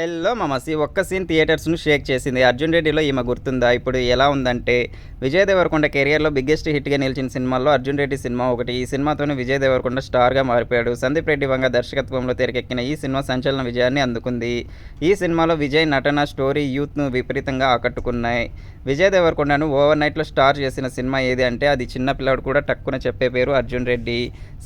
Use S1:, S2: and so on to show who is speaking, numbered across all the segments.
S1: స్టైల్లో మా మసి ఒక్క సీన్ థియేటర్స్ను షేక్ చేసింది. అర్జున్ రెడ్డిలో ఈమె గుర్తుందా? ఇప్పుడు ఎలా ఉందంటే విజయ్ దేవరకొండ కెరియర్లో బిగ్గెస్ట్ హిట్గా నిలిచిన సినిమాల్లో అర్జున్ రెడ్డి సినిమా ఒకటి. ఈ సినిమాతోనే విజయ్ దేవరకొండ స్టార్గా మారిపోయాడు. సందీప్ రెడ్డి వంగ దర్శకత్వంలో తెరకెక్కిన ఈ సినిమా సంచలన విజయాన్ని అందుకుంది. ఈ సినిమాలో విజయ్ నటన స్టోరీ యూత్ను విపరీతంగా ఆకట్టుకున్నాయి. విజయ్ దేవరకొండను ఓవర్ నైట్లో స్టార్ చేసిన సినిమా ఏది అంటే అది చిన్నపిల్లాడు కూడా టక్కున చెప్పే పేరు అర్జున్ రెడ్డి.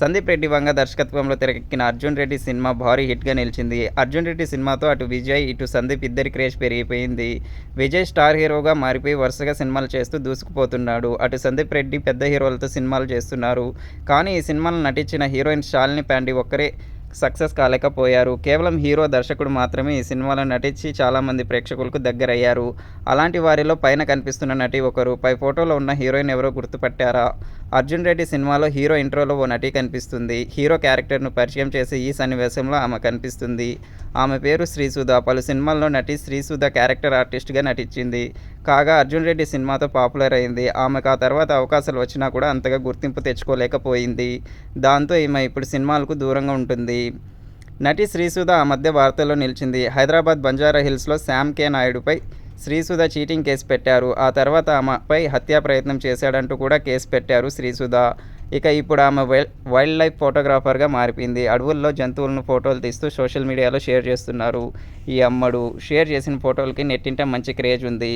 S1: సందీప్ రెడ్డి వంగ దర్శకత్వంలో తెరకెక్కిన అర్జున్ రెడ్డి సినిమా భారీ హిట్గా నిలిచింది. అర్జున్ రెడ్డి సినిమాతో అటు విజయ్ ఇటు సందీప్ ఇద్దరి క్రేజ్ పెరిగిపోయింది. విజయ్ స్టార్ హీరోగా మారిపోయి వరుసగా సినిమాలు చేస్తూ దూసుకుపోతున్నాడు. అటు సందీప్ రెడ్డి పెద్ద హీరోలతో సినిమాలు చేస్తున్నారు. కానీ ఈ సినిమాలో నటించిన హీరోయిన్ షాలిని పాండి ఒక్కరే సక్సెస్ కాలేకపోయారు. కేవలం హీరో దర్శకుడు మాత్రమే ఈ సినిమాలో నటించి చాలామంది ప్రేక్షకులకు దగ్గరయ్యారు. అలాంటి వారిలో పైన కనిపిస్తున్న నటి ఒకరు. పై ఫోటోలో ఉన్న హీరోయిన్ ఎవరో గుర్తుపట్టారా? అర్జున్ రెడ్డి సినిమాలో హీరో ఇంట్రోలో ఓ నటి కనిపిస్తుంది. హీరో క్యారెక్టర్ను పరిచయం చేసే ఈ సన్నివేశంలో ఆమె కనిపిస్తుంది. ఆమె పేరు శ్రీసుధ. పలు సినిమాల్లో నటి శ్రీసుధ క్యారెక్టర్ ఆర్టిస్ట్గా నటించింది. కాగా అర్జున్ రెడ్డి సినిమాతో పాపులర్ అయింది. ఆమెకు ఆ తర్వాత అవకాశాలు వచ్చినా కూడా అంతగా గుర్తింపు తెచ్చుకోలేకపోయింది. దాంతో ఈమె ఇప్పుడు సినిమాలకు దూరంగా ఉంటుంది. నటి శ్రీసుధ ఆ మధ్య వార్తల్లో నిలిచింది. హైదరాబాద్ బంజారా హిల్స్లో శామ్ కే. నాయుడుపై శ్రీసుధ చీటింగ్ కేసు పెట్టారు. ఆ తర్వాత ఆమెపై హత్యా ప్రయత్నం చేశాడంటూ కూడా కేసు పెట్టారు శ్రీసుధ. ఇక ఇప్పుడు ఆమె వైల్డ్ లైఫ్ ఫోటోగ్రాఫర్గా మారిపోయింది. అడవుల్లో జంతువులను ఫోటోలు తీస్తూ సోషల్ మీడియాలో షేర్ చేస్తున్నారు ఈ అమ్మడు. షేర్ చేసిన ఫోటోలకి నెట్టింట మంచి క్రేజ్ ఉంది.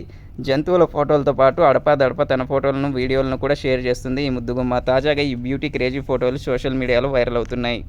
S1: జంతువుల ఫోటోలతో పాటు అడపాదడప తన ఫోటోలను వీడియోలను కూడా షేర్ చేస్తుంది ఈ ముద్దుగుమ్మ. తాజాగా ఈ బ్యూటీ క్రేజీ ఫోటోలు సోషల్ మీడియాలో వైరల్ అవుతున్నాయి.